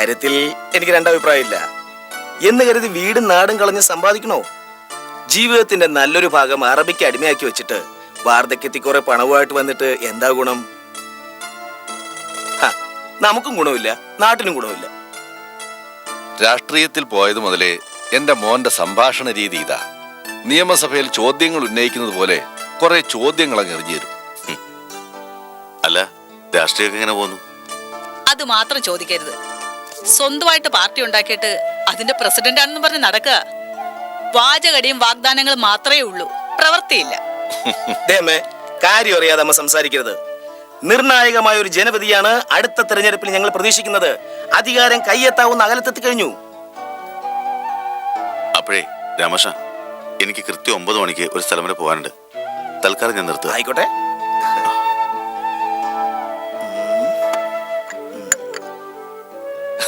അക്കാര്യത്തിൽ എനിക്ക് രണ്ടഭിപ്രായമില്ല. എന്ന് കരുതി വീടും നാടും കളഞ്ഞ് സമ്പാദിക്കണോ? ജീവിതത്തിന്റെ നല്ലൊരു ഭാഗം അറബിക്ക് അടിമയാക്കി വെച്ചിട്ട് വാർദ്ധക്യത്തിൽ കുറെ പണവുമായിട്ട് വന്നിട്ട് എന്താ ഗുണം? ഹ, നമുക്കും ഗുണമില്ല നാട്ടിനും ഗുണമില്ല. രാഷ്ട്രീയത്തിൽ പോയത് മുതലേ എന്റെ മോന്റെ സംഭാഷണ രീതി ഇതാ. നിയമസഭയിൽ ചോദ്യങ്ങൾ ഉന്നയിക്കുന്നത് പോലെ കുറെ ചോദ്യങ്ങൾ അങ്ങ് എറിഞ്ഞു തരും. അല്ല രാഷ്ട്രീയമൊക്കെ എങ്ങനെ പോകുന്നു? അത് മാത്രം ചോദിക്കരുത്. സ്വന്തമായിട്ട് പാർട്ടി ഉണ്ടാക്കിയിട്ട് അതിന്റെ പ്രസിഡന്റ് ആണെന്ന് പറഞ്ഞ് നടക്കുക. വാചകടിയും വാഗ്ദാനങ്ങളും മാത്രമേ ഉള്ളൂ. പ്രവൃത്തിയില്ല. കാര്യം അറിയാതെ അമ്മ സംസാരിക്കരുത്. നിർണായകമായ ഒരു ജനപതിയാണ് അടുത്ത തെരഞ്ഞെടുപ്പിൽ ഞങ്ങൾ പ്രതീക്ഷിക്കുന്നത്. അധികാരം കയ്യെത്താവുന്ന അകലത്തെത്തി കഴിഞ്ഞു. അപ്പോഴേ രാമേഷ എനിക്ക് കൃത്യം ഒമ്പത് മണിക്ക് ഒരു സ്ഥലം വരെ പോകാനുണ്ട്. തൽക്കാലം ഞാൻ നിർത്തുക. ആയിക്കോട്ടെ.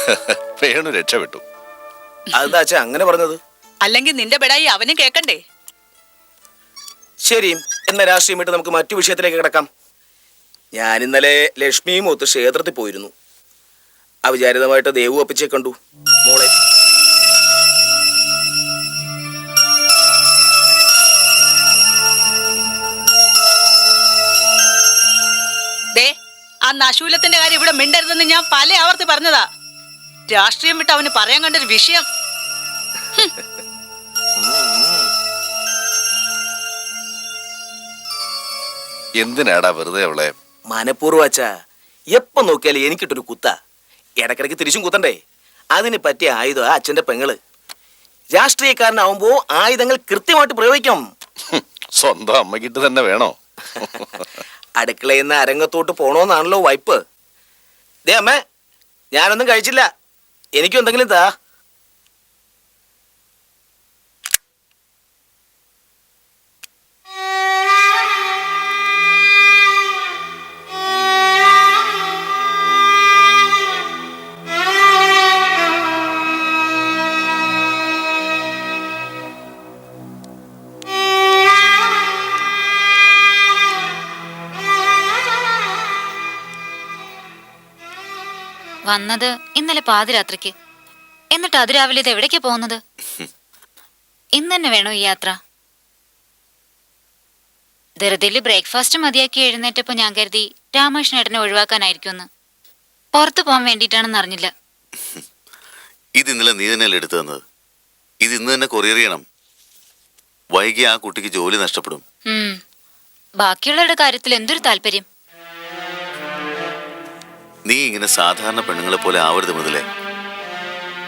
വേണു രക്ഷപ്പെട്ടു. അതെന്താ അങ്ങനെ പറഞ്ഞത്? അല്ലെങ്കിൽ നിന്റെ ബെടായി അവനും കേക്കണ്ടേ? ശരി എന്ന രാഷ്ട്രീയം വിട്ട് നമുക്ക് മറ്റു വിഷയത്തിലേക്ക് കിടക്കാം. ഞാൻ ഇന്നലെ ലക്ഷ്മിയും ഒത്ത് ക്ഷേത്രത്തിൽ പോയിരുന്നു. അവിചാരിതമായിട്ട് ദേവു അപ്പിച്ചെ കണ്ടു. മോളെ. ദേ ആ നശൂലത്തിന്റെ കാര്യം ഇവിടെ മിണ്ടരുതെന്ന് ഞാൻ പല ആവർത്തി പറഞ്ഞതാ. രാഷ്ട്രീയം വിട്ട് അവന് പറയാൻ കണ്ടൊരു വിഷയം. എന്തിനാടാ വെറുതെ അവളെ? മനഃപൂർവം അച്ഛാ എപ്പോ നോക്കിയാലും എനിക്കിട്ടൊരു കുത്ത. ഇടക്കിടക്ക് തിരിച്ചും കുത്തണ്ടേ? അതിന് പറ്റിയ ആയുധം ആ അച്ഛന്റെ പെങ്ങൾ. രാഷ്ട്രീയക്കാരനാവുമ്പോ ആയുധങ്ങൾ കൃത്യമായിട്ട് പ്രയോഗിക്കണം സ്വന്തം അമ്മക്കിട്ട് തന്നെ വേണോ? അടുക്കളയിൽ നിന്ന് അരങ്ങത്തോട്ട് പോണോന്നാണല്ലോ വൈപ്പ്. ദേ അമ്മേ ഞാനൊന്നും കഴിച്ചില്ല. എനിക്കും എന്തെങ്കിലും താ വന്നത് ഇന്നലെ പാതിരാത്രിക്ക്. എന്നിട്ട് അതിരാവിലെ ഇത് എവിടേക്കാ പോകുന്നത്? ഇന്ന് തന്നെ വേണോ ഈ യാത്ര? ധൃതിയിൽ ബ്രേക്ക്ഫാസ്റ്റ് മതിയാക്കി എഴുന്നേറ്റപ്പോ ഞാൻ കരുതി രാമകൃഷ്ണേട്ടനെ ഒഴിവാക്കാനായിരിക്കുമെന്ന്. പുറത്തു പോകാൻ വേണ്ടിയിട്ടാണെന്ന് അറിഞ്ഞില്ല. ഇത് ഇന്നലെ നീ തന്നെയല്ലേ എടുത്തു തന്നത്? ഇത് ഇന്ന് തന്നെ കൊറിയർ ചെയ്യണം. വൈകി ആ കുട്ടിക്ക് ജോലി നഷ്ടപ്പെടും. ബാക്കിയുള്ളവരുടെ കാര്യത്തിൽ എന്തൊരു താല്പര്യം? നീ ഇങ്ങനെ സാധാരണ പെണ്ണുങ്ങളെ പോലെ ആവരുത് മുതലേ.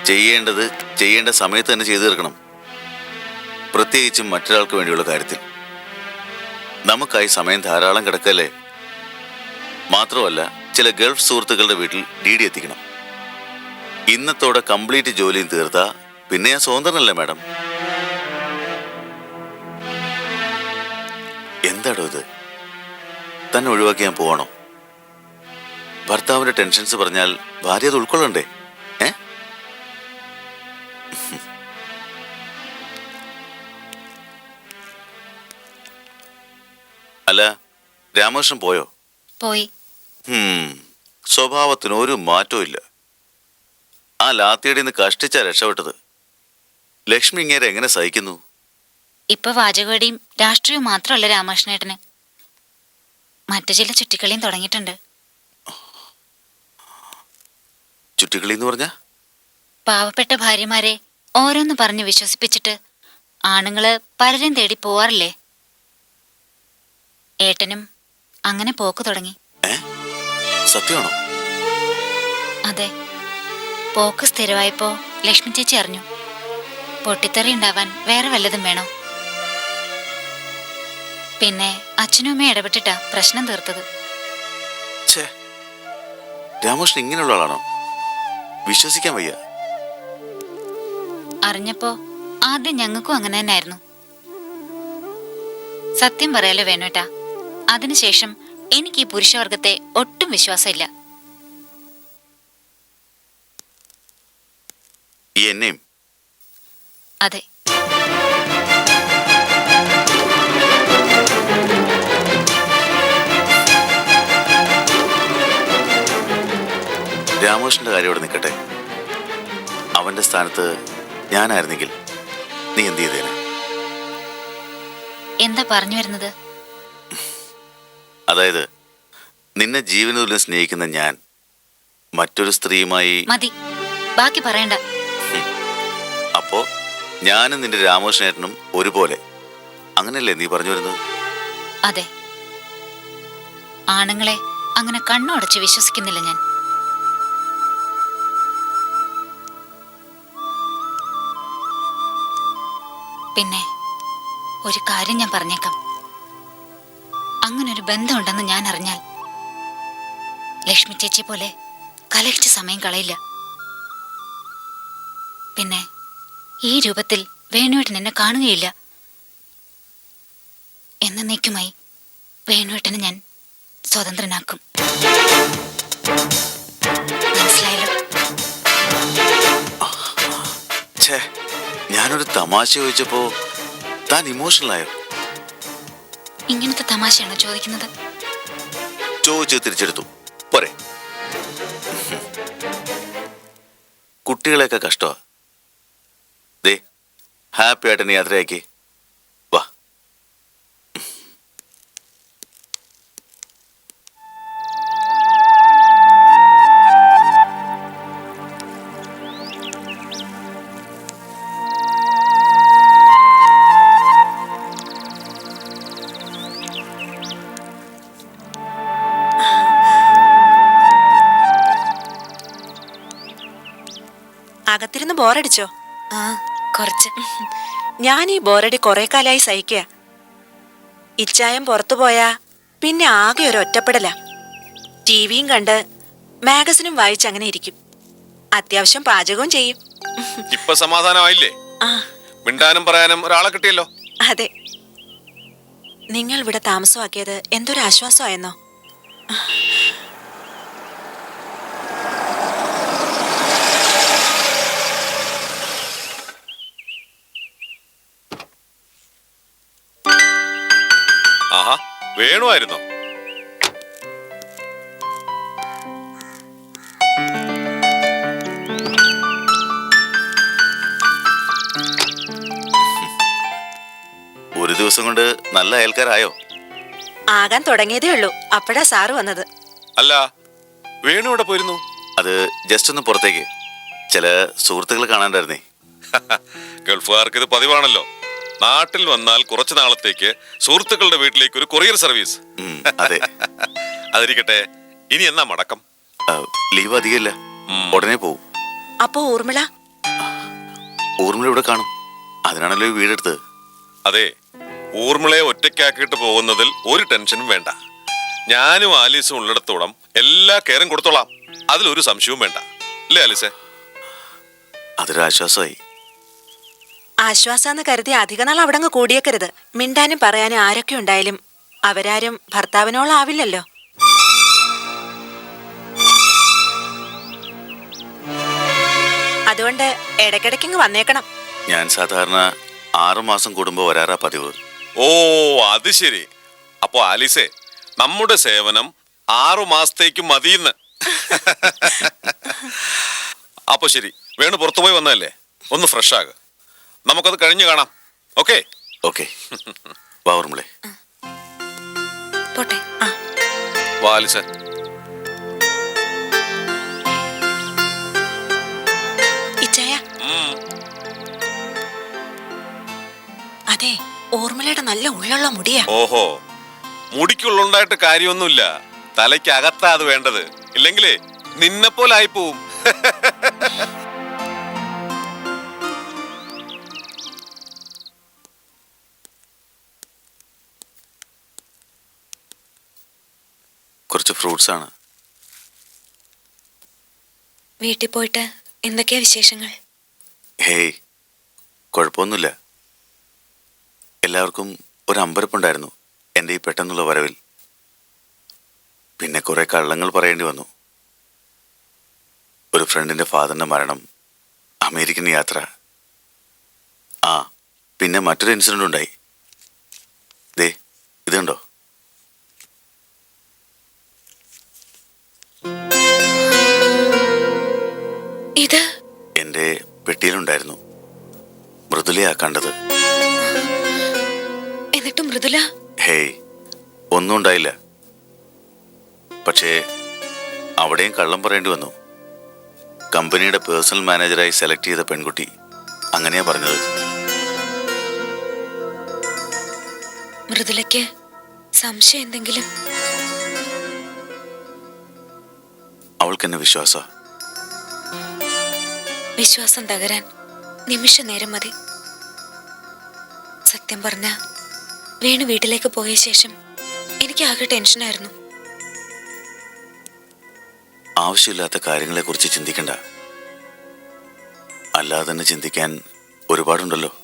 ചെയ്യേണ്ടത് ചെയ്യേണ്ട സമയത്ത് തന്നെ ചെയ്തു തീർക്കണം. പ്രത്യേകിച്ചും മറ്റൊരാൾക്ക് വേണ്ടിയുള്ള കാര്യത്തിൽ. നമുക്കായി സമയം ധാരാളം കിടക്കല്ലേ? മാത്രമല്ല ചില ഗൾഫ് സുഹൃത്തുക്കളുടെ വീട്ടിൽ ഡി ഡി എത്തിക്കണം. ഇന്നത്തോടെ കംപ്ലീറ്റ് ജോലിയും തീർത്ത പിന്നെ ഞാൻ സ്വതന്ത്രനല്ലേ മാഡം? എന്താടോ ഇത്? തന്നെ ഒഴിവാക്കി ഞാൻ പോവാണോ? ഭർത്താവിന്റെ ടെൻഷൻസ് പറഞ്ഞാൽ ഭാര്യ അത് ഉൾക്കൊള്ളണ്ടേ? ഏ? അല്ല രാമകൃഷ്ണൻ പോയോ? പോയി. സ്വഭാവത്തിന് ഒരു മാറ്റവും ഇല്ല. ആ ലാത്തിയുടെ നിന്ന് കഷ്ടിച്ചാ രക്ഷപ്പെട്ടത്. ലക്ഷ്മി ഇങ്ങേരെ എങ്ങനെ സഹിക്കുന്നു? ഇപ്പൊ വാചകടിയും രാഷ്ട്രീയവും മാത്രമല്ല രാമകൃഷ്ണേട്ടന്. മറ്റു ചില ചുറ്റിക്കളിയും തുടങ്ങിയിട്ടുണ്ട്. ചുറ്റിക്കളി എന്ന് പറഞ്ഞാ? പാവപ്പെട്ട ഭാര്യമാരെ ഓരോന്ന് പറഞ്ഞ് വിശ്വസിപ്പിച്ചിട്ട് ആണുങ്ങൾ പലരും തേടി പോവാറില്ലേ? ഏട്ടനും അങ്ങനെ പോക്ക് തുടങ്ങി. സത്യമാണോ? അതെ. പോക്ക് സ്ഥിരമായപ്പോ ലക്ഷ്മി ചേച്ചി അറിഞ്ഞു. പൊട്ടിത്തെറി ഉണ്ടാവാൻ വേറെ വല്ലതും വേണോ? പിന്നെ അച്ഛനും അമ്മയും ഇടപെട്ടിട്ടാ പ്രശ്നം തീർത്തത്. രാമകൃഷ്ണൻ ഇങ്ങനെയുള്ള ആളാണോ? വിശ്വസിക്കാൻ വയ്യ. അറിഞ്ഞപ്പോ ആദ്യം ഞങ്ങൾക്കും അങ്ങനെ തന്നെയായിരുന്നു. സത്യം പറയാലോ വേണോട്ടാ അതിനുശേഷം എനിക്ക് ഈ പുരുഷവർഗത്തെ ഒട്ടും വിശ്വാസമില്ല. എന്നെയും? അതെ. രാമകൃഷ്ണന്റെ കാര്യം ഇവിടെ നിൽക്കട്ടെ. അവന്റെ സ്ഥാനത്ത് ഞാനായിരുന്നെങ്കിൽ നീ എന്ത് ചെയ്തേനെ? എന്താ പറഞ്ഞു വരുന്നത്? അതായത് നിന്നെ ജീവനുള്ളിൽ സ്നേഹിക്കുന്ന ഞാൻ മറ്റൊരു സ്ത്രീയുമായി മതി. ബാക്കി പറയണ്ട. അപ്പോ ഞാനും നിന്റെ രാമകൃഷ്ണേട്ടനും ഒരുപോലെ. അങ്ങനല്ലേ നീ പറഞ്ഞു വരുന്നത്? അതെ. ആണുങ്ങളെ അങ്ങനെ കണ്ണുടച്ച് വിശ്വസിക്കുന്നില്ല ഞാൻ. പിന്നെ ഒരു കാര്യം ഞാൻ പറഞ്ഞേക്കാം. അങ്ങനൊരു ബന്ധമുണ്ടെന്ന് ഞാൻ അറിഞ്ഞാൽ ലക്ഷ്മി ചേച്ചി പോലെ കലഹിച്ച് സമയം കളയില്ല. പിന്നെ ഈ രൂപത്തിൽ വേണുവേട്ടൻ എന്നെ കാണുകയില്ല. എന്നേക്കുമായി വേണുവേട്ടനെ ഞാൻ സ്വതന്ത്രനാക്കും. മനസ്സിലായല്ലോ? ഞാനൊരു തമാശ ചോദിച്ചപ്പോ താൻ ഇമോഷണൽ ആയോ? ഇങ്ങനത്തെ തമാശയാണോ ചോദിക്കുന്നത്? ചോദിച്ചു തിരിച്ചെടുത്തു. പോരെ. കുട്ടികളെയൊക്കെ കഷ്ടമാ. ദേ ഹാപ്പി ആയിട്ട് യാത്രയാക്കി അകത്തിരുന്ന് ബോറടിച്ചോ? ആ കുറച്ച്. ഞാൻ ഈ ബോറടി കുറെ കാലായി സഹിക്കുക ഇച്ചായം പുറത്തു പോയാ പിന്നെ ആകെ ഒരു ഒറ്റപ്പെടല. ടിവിയും കണ്ട് മാഗസിനും വായിച്ച് അങ്ങനെ ഇരിക്കും. അത്യാവശ്യം പാചകവും ചെയ്യും. ഇപ്പൊ സമാധാനമായില്ലേ? ആ. മിണ്ടാനും പറയാനും ഒരാളെ കിട്ടിയല്ലോ. അതെ. നിങ്ങൾ ഇവിടെ താമസമാക്കിയത് എന്തൊരു ആശ്വാസമായെന്നോ? ആഹാ വേണുമായിരുന്നോ ഒരു ദിവസം കൊണ്ട് നല്ല അയൽക്കാരായോ? ആകാൻ തുടങ്ങിയതേ ഉള്ളൂ. അപ്പോഴാ സാറ് വന്നത്. അല്ല വേണു ഇവിടെ പോയിരുന്നു? അത് ജസ്റ്റ് ഒന്ന് പുറത്തേക്ക്. ചില സുഹൃത്തുക്കൾ കാണാണ്ടായിരുന്നേ ഗൾഫുകാർക്ക് ഇത് പതിവാണല്ലോ. നാട്ടിൽ വന്നാൽ കുറച്ചു നാളത്തേക്ക് സുഹൃത്തുക്കളുടെ വീട്ടിലേക്ക് ഒരു കൊറിയർ സർവീസ്. ഉം, അതെ. അതിരിക്കട്ടെ ഇനി എന്നാ മടക്കം? ലീവ് അധികമില്ല. ഉടനെ പോവും. അപ്പോ ഊർമിള? ഊർമിള ഇവിടെ കാണും. അതിനാണല്ലോ ഈ വീടെടുത്തത് അതെ ഊർമിളയെ ഒറ്റയ്ക്കാക്കിയിട്ട് പോകുന്നതിൽ ഒരു ടെൻഷനും വേണ്ട. ഞാനും ആലീസും ഉള്ളിടത്തോളം എല്ലാ കെയറും കൊടുത്തോളാം. അതിലൊരു സംശയവും വേണ്ട. അല്ലേ ആലീസേ? അതൊരാശ്വാസമായി. ആശ്വാസാന്ന് കരുതി അധികനാൾ അവിടെ അങ്ങ് കൂടിയേക്കരുത്. മിണ്ടാനും പറയാനും ആരൊക്കെ ഉണ്ടായാലും അവരാരും ഭർത്താവിനോളാവില്ലല്ലോ അതുകൊണ്ട് ഇടയ്ക്കിടയ്ക്ക് വന്നേക്കണം. ഞാൻ സാധാരണ ആറു മാസം കൂടുമ്പോ വരാറാ പതിവ്. ഓ അത് ശരി. അപ്പോ ആലിസേ നമ്മുടെ സേവനം ആറു മാസത്തേക്ക് മതിയെന്ന്. അപ്പൊ ശരി വേണു പുറത്തുപോയി വന്നതല്ലേ? ഒന്ന് ഫ്രഷ് ആക നമുക്കത് കഴിഞ്ഞു കാണാം. ഓക്കെ? ഓക്കെ. വാ ഊർമിളെ പോട്ടെ. ആ. വാ ആലീസേ ഇച്ചയ അതെ ഓർമ്മലയുടെ നല്ല ഉള്ളുള്ള മുടിയാ. ഓഹോ. മുടിക്കുള്ളുണ്ടായിട്ട് കാര്യമൊന്നുമില്ല. തലയ്ക്കകത്താ അത് വേണ്ടത്. ഇല്ലെങ്കിലേ നിന്നെ പോലെ ഫ്രൂട്ട്സ് ആണ്. വീട്ടിൽ പോയിട്ട് എന്തൊക്കെയാ വിശേഷങ്ങൾ? ഹേയ് കുഴപ്പമൊന്നുമില്ല. എല്ലാവർക്കും ഒരു അമ്പരപ്പുണ്ടായിരുന്നു എന്റെ ഈ പെട്ടെന്നുള്ള വരവിൽ. പിന്നെ കുറേ കള്ളങ്ങൾ പറയേണ്ടി വന്നു. ഒരു ഫ്രണ്ടിന്റെ ഫാദറിന്റെ മരണം അമേരിക്കൻ യാത്ര. ആ പിന്നെ മറ്റൊരു ഇൻസിഡന്റ് ഉണ്ടായി. ദേ ഇതുണ്ടോ? എന്റെ മൃദുലയാ കണ്ടത്. എന്നിട്ട് മൃദുല? ഹേയ് ഒന്നും ഉണ്ടായില്ല. പക്ഷേ അവിടെയും കള്ളം പറയേണ്ടി വന്നു. കമ്പനിയുടെ പേഴ്സണൽ മാനേജറായി സെലക്ട് ചെയ്ത പെൺകുട്ടി അങ്ങനെയാ പറഞ്ഞത്. മൃദുലയ്ക്ക് സംശയം എന്തെങ്കിലും? അവൾക്കെന്നെ വിശ്വാസ വിശ്വാസം തകരാൻ നിമിഷ നേരം മതി. സത്യം പറഞ്ഞ വേണു വീട്ടിലേക്ക് പോയ ശേഷം എനിക്ക് ആകെ ടെൻഷനായിരുന്നു. ആവശ്യമില്ലാത്ത കാര്യങ്ങളെ കുറിച്ച് ചിന്തിക്കണ്ട. അല്ലാതെ തന്നെ ചിന്തിക്കാൻ ഒരുപാടുണ്ടല്ലോ.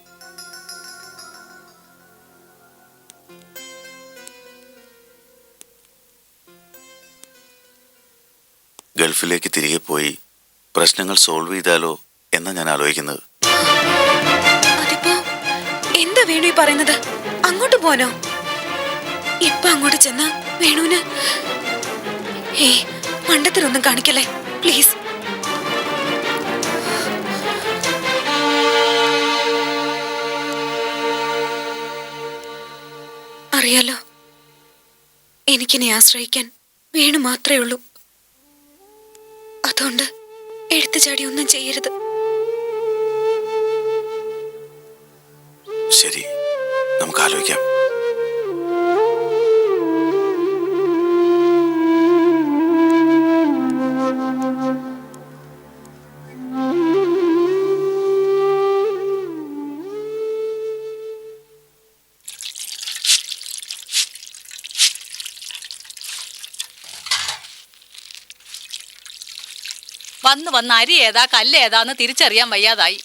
ഗൾഫിലേക്ക് തിരികെ പോയി പ്രശ്നങ്ങൾ സോൾവ് ചെയ്താലോ എന്നാ ഞാൻ ആലോചിക്കുന്നത്. അതിപ്പോ എന്താ വേണു ഈ പറയുന്നത്? അങ്ങോട്ട് പോനോ ഇപ്പൊ അങ്ങോട്ട് ചെന്ന വേണുവിന്? ഏയ് മണ്ടത്തിലൊന്നും കാണിക്കല്ലേ? പ്ലീസ്. അറിയാലോ എനിക്കിനെ ആശ്രയിക്കാൻ വേണു മാത്രമേ ഉള്ളൂ. അതുകൊണ്ട് എഴുത്തുചാടി ഒന്നും ചെയ്യരുത്. ശരി നമുക്ക് ആലോചിക്കാം. വന്ന് വന്ന് അരി ഏതാ കല്ല് ഏതാന്ന് തിരിച്ചറിയാൻ വയ്യാതായി.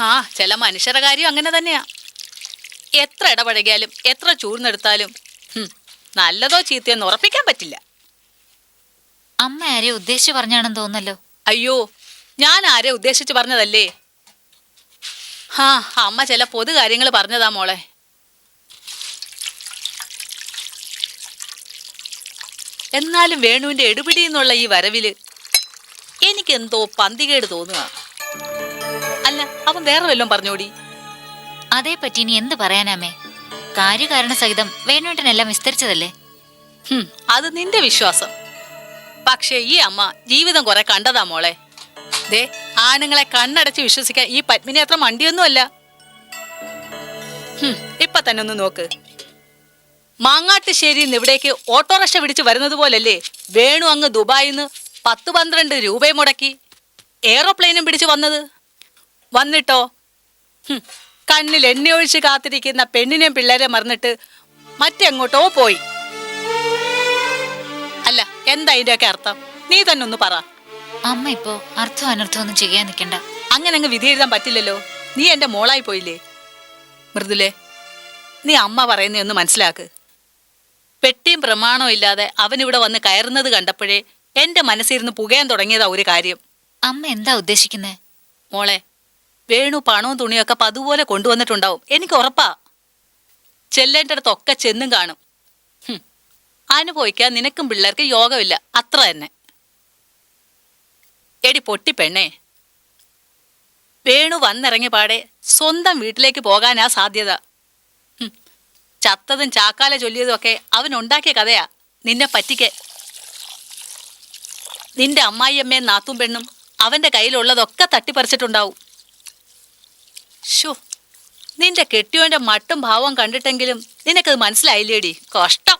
ആ ചില മനുഷ്യരുടെ കാര്യം അങ്ങനെ തന്നെയാ. എത്ര ഇടപഴകിയാലും എത്ര ചൂർന്നെടുത്താലും നല്ലതോ ചീത്തയെന്ന് ഉറപ്പിക്കാൻ പറ്റില്ല. അമ്മ ആരെ ഉദ്ദേശിച്ചു പറഞ്ഞാണെന്ന് തോന്നല്ലോ അയ്യോ ഞാൻ ആരെ ഉദ്ദേശിച്ചു പറഞ്ഞതല്ലേ? ആ അമ്മ ചില പൊതു കാര്യങ്ങൾ പറഞ്ഞതാ മോളെ. എന്നാലും വേണുവിന്റെ എടുപിടി എന്നുള്ള ഈ വരവിൽ എനിക്ക് എന്തോ പന്തികേട് തോന്നുക അല്ല അവൻ വേറെ വല്ലതും പറഞ്ഞോടി. അതേപ്പറ്റി ഇനി എന്ത് പറയാനാമേ കാര്യകാരണ സഹിതം വേണുവേട്ടനെല്ലാം വിസ്തരിച്ചതല്ലേ? അത് നിന്റെ വിശ്വാസം. പക്ഷേ ഈ അമ്മ ജീവിതം കുറെ കണ്ടതാ മോളെ. ദേ ആണുങ്ങളെ കണ്ണടച്ച് വിശ്വസിക്കാൻ ഈ പത്മിനി അത്ര മണ്ടിയൊന്നുമല്ല. ഇപ്പൊ തന്നെ ഒന്ന് നോക്ക്. മാങ്ങാട്ടുശ്ശേരിയിൽ നിന്ന് ഇവിടേക്ക് ഓട്ടോറിക്ഷ പിടിച്ച് വരുന്നത് പോലല്ലേ? വേണു അങ്ങ് ദുബായിൽ നിന്ന് പത്ത് പന്ത്രണ്ട് രൂപയും മുടക്കി. എയറോപ്ലെയിനും പിടിച്ച് വന്നത്. വന്നിട്ടോ? കണ്ണിൽ കണ്ണിൽ എണ്ണയൊഴിച്ച് കാത്തിരിക്കുന്ന പെണ്ണിനെയും പിള്ളേരെ മറന്നിട്ട് മറ്റെങ്ങോട്ടോ പോയി. അല്ല എന്താ ഇതിന്റെയൊക്കെ അർത്ഥം? നീ തന്നെ ഒന്ന് പറ. അമ്മ ഇപ്പോ അർത്ഥം അനർത്ഥം ഒന്നും ചെയ്യാൻ നിൽക്കണ്ട. അങ്ങനെ അങ്ങ് വിധി എഴുതാൻ പറ്റില്ലല്ലോ. നീ എന്റെ മോളായി പോയില്ലേ? മൃദുലേ നീ അമ്മ പറയുന്ന ഒന്ന് മനസ്സിലാക്ക്. പെട്ടിയും പ്രമാണവും ഇല്ലാതെ അവൻ ഇവിടെ വന്ന് കയറുന്നത് കണ്ടപ്പോഴേ എന്റെ മനസ്സിരുന്ന് പുകയാൻ തുടങ്ങിയതാ ഒരു കാര്യം. അമ്മ എന്താ ഉദ്ദേശിക്കുന്നേ? മോളെ വേണു പണവും തുണിയൊക്കെ പതുപോലെ കൊണ്ടുവന്നിട്ടുണ്ടാവും. എനിക്ക് ഉറപ്പാ. ചെല്ലേണ്ടടത്തൊക്കെ ചെന്നും കാണും. അനുഭവിക്കാൻ നിനക്കും പിള്ളേർക്ക് യോഗമില്ല. അത്ര തന്നെ. എടി പൊട്ടി പെണ്ണേ വേണു വന്നിറങ്ങിയ പാടെ സ്വന്തം വീട്ടിലേക്ക് പോകാനാ സാധ്യത. ചത്തതും ചാക്കാല ചൊല്ലിയതും ഒക്കെ അവൻ ഉണ്ടാക്കിയ കഥയാ. നിന്നെ പറ്റിക്കെ. നിന്റെ അമ്മായിയമ്മയും നാത്തും പെണ്ണും അവന്റെ കയ്യിലുള്ളതൊക്കെ തട്ടിപ്പറിച്ചിട്ടുണ്ടാവും. ഷോ നിന്റെ കെട്ടിയോന്റെ മട്ടും ഭാവം കണ്ടിട്ടെങ്കിലും നിനക്കത് മനസ്സിലായില്ലേടി? കഷ്ടം.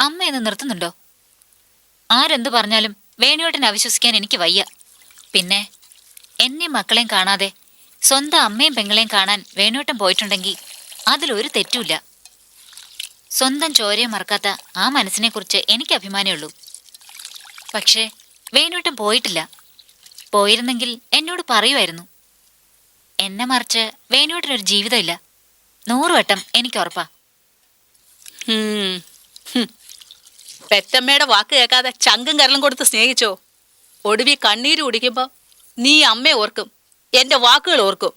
അമ്മ എന്ന് നിർത്തുന്നുണ്ടോ? ആരെന്ത് പറഞ്ഞാലും വേണുവേട്ടനെ അവിശ്വസിക്കാൻ എനിക്ക് വയ്യ. പിന്നെ എന്നെ മക്കളെയും കാണാതെ സ്വന്തം അമ്മയും പെങ്ങളെയും കാണാൻ വേണുവേട്ടൻ പോയിട്ടുണ്ടെങ്കിൽ അതിലൊരു തെറ്റുമില്ല. സ്വന്തം ചോരയെ മറക്കാത്ത ആ മനസ്സിനെ കുറിച്ച് എനിക്ക് അഭിമാനമുള്ളൂ പക്ഷേ വേനോട്ടം പോയിട്ടില്ല. പോയിരുന്നെങ്കിൽ എന്നോട് പറയുമായിരുന്നു. എന്നെ മറിച്ച് വേണുവേട്ടനൊരു ജീവിതമില്ല. നൂറുവട്ടം എനിക്ക് ഉറപ്പാ. പെറ്റമ്മയുടെ വാക്ക് കേൾക്കാതെ ചങ്കും കരലും കൊടുത്ത് സ്നേഹിച്ചോ? ഒടുവി കണ്ണീര് കുടിക്കുമ്പോ നീ അമ്മയെ ഓർക്കും. എന്റെ വാക്കുകൾ ഓർക്കും.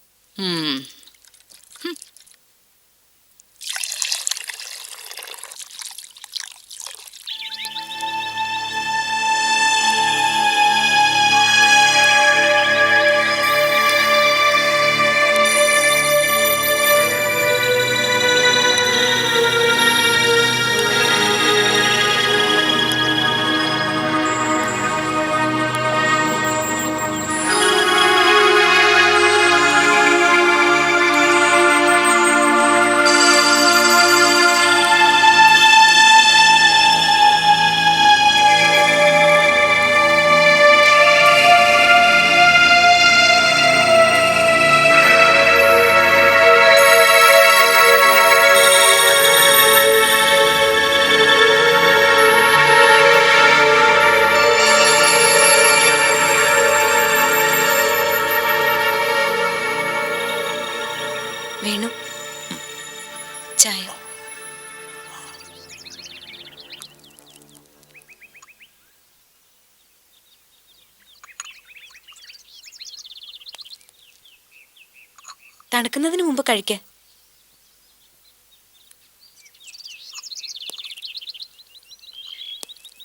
തണുക്കുന്നതിന് മുമ്പ് കഴിക്ക.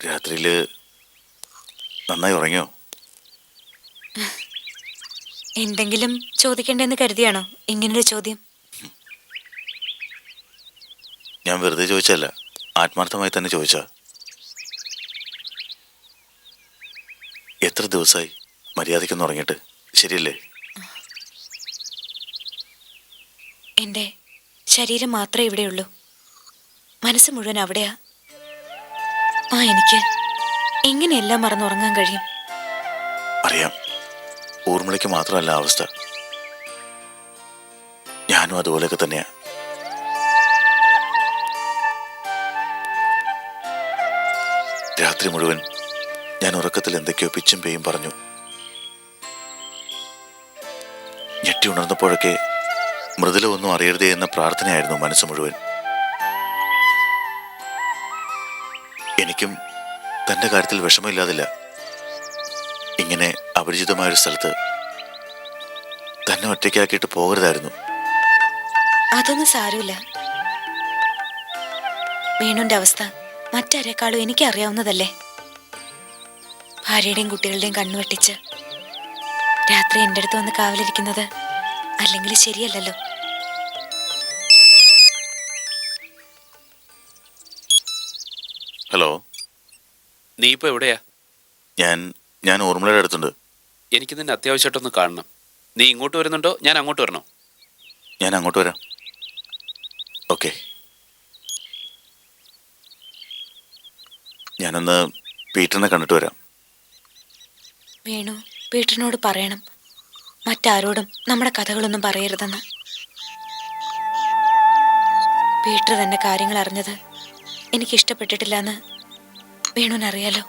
രാത്രിയിൽ നന്നായി ഉറങ്ങിയോ? എന്തെങ്കിലും ചോദിക്കണ്ടെന്ന് കരുതിയാണോ ഇങ്ങനൊരു ചോദ്യം? ഞാൻ വെറുതെ ചോദിച്ചല്ല ആത്മാർത്ഥമായി തന്നെ ചോദിച്ച എത്ര ദിവസമായി മര്യാദയ്ക്കൊന്ന് ഉറങ്ങിയിട്ട്? ശരിയല്ലേ? ശരീരം മാത്രമേ ഇവിടെയുള്ളൂ മനസ്സ് മുഴുവൻ അവിടെയാ. ആ എനിക്ക് എങ്ങനെയെല്ലാം മറന്നുറങ്ങാൻ കഴിയും? അറിയാം. ഊർമിളയ്ക്ക് മാത്രമല്ല അവസ്ഥ. ഞാനും അതുപോലെയൊക്കെ തന്നെയാ. രാത്രി മുഴുവൻ ഞാൻ ഉറക്കത്തിൽ എന്തൊക്കെയോ പിച്ചും പേയും പറഞ്ഞു. ഞെട്ടി ഉണർന്നപ്പോഴൊക്കെ മൃദുല ഒന്നും അറിയരുതേ എന്ന പ്രാർത്ഥനയായിരുന്നു മനസ്സ് മുഴുവൻ. എനിക്കും തന്റെ കാര്യത്തിൽ വിഷമമില്ലാതില്ല. ഇങ്ങനെ അപരിചിതമായൊരു സ്ഥലത്ത് തന്നെ ഒറ്റയ്ക്കാക്കിയിട്ട് പോകരുതായിരുന്നു. അതൊന്നും സാരമില്ല. വേണുന്റെ അവസ്ഥ മറ്റാരെക്കാളും എനിക്ക് അറിയാവുന്നതല്ലേ? ഭാര്യയുടെയും കുട്ടികളുടെയും കണ്ണുവെട്ടിച്ച് രാത്രി എന്റെ അടുത്ത് വന്ന് കാവലിരിക്കുന്നത് അല്ലെങ്കിൽ ശരിയല്ലല്ലോ. ഹലോ. നീ ഇപ്പൊ എവിടെയാ? ഞാൻ ഞാൻ ഊർമിളയുടെ അടുത്തുണ്ട്. എനിക്ക് നിന്നെ അത്യാവശ്യമായിട്ടൊന്ന് കാണണം. നീ ഇങ്ങോട്ട് വരുന്നുണ്ടോ? ഞാൻ അങ്ങോട്ട് വരണോ? ഞാൻ അങ്ങോട്ട് വരാം. ഓക്കെ. ഞാനൊന്ന് പീറ്ററിനെ കണ്ടിട്ട് വരാം. വേണു പീറ്ററിനോട് പറയണം. മറ്റാരോടും നമ്മുടെ കഥകളൊന്നും പറയരുതെന്ന്. പീറ്റർ തന്നെ കാര്യങ്ങൾ അറിഞ്ഞത് എനിക്ക് ഇഷ്ടപ്പെട്ടിട്ടില്ലെന്ന് വേണുവിനറിയാലോ.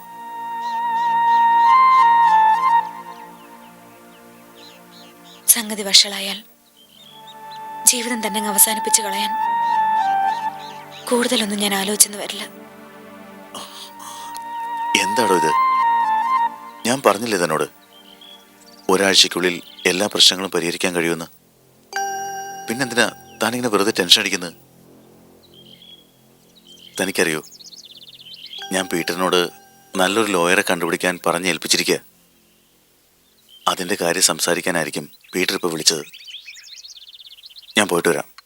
സംഗതി വഷളായാൽ ജീവിതം തന്നെ അവസാനിപ്പിച്ചു കളയാൻ കൂടുതലൊന്നും ഞാൻ ആലോചിച്ചെന്ന് വരില്ല. എന്താണോ ഇത്? ഞാൻ പറഞ്ഞില്ലേ തന്നോട്? ഒരാഴ്ചക്കുള്ളിൽ എല്ലാ പ്രശ്നങ്ങളും പരിഹരിക്കാൻ കഴിയുമെന്ന്? പിന്നെന്തിനാ താനിങ്ങനെ വെറുതെ ടെൻഷൻ അടിക്കുന്നത് തനിക്കറിയോ ഞാൻ പീറ്ററിനോട് നല്ലൊരു ലോയറെ കണ്ടുപിടിക്കാൻ പറഞ്ഞ് ഏൽപ്പിച്ചിരിക്കുക അതിന്റെ കാര്യം സംസാരിക്കാനായിരിക്കും പീറ്റർ ഇപ്പോൾ വിളിച്ചത്. ഞാൻ പോയിട്ട് വരാം.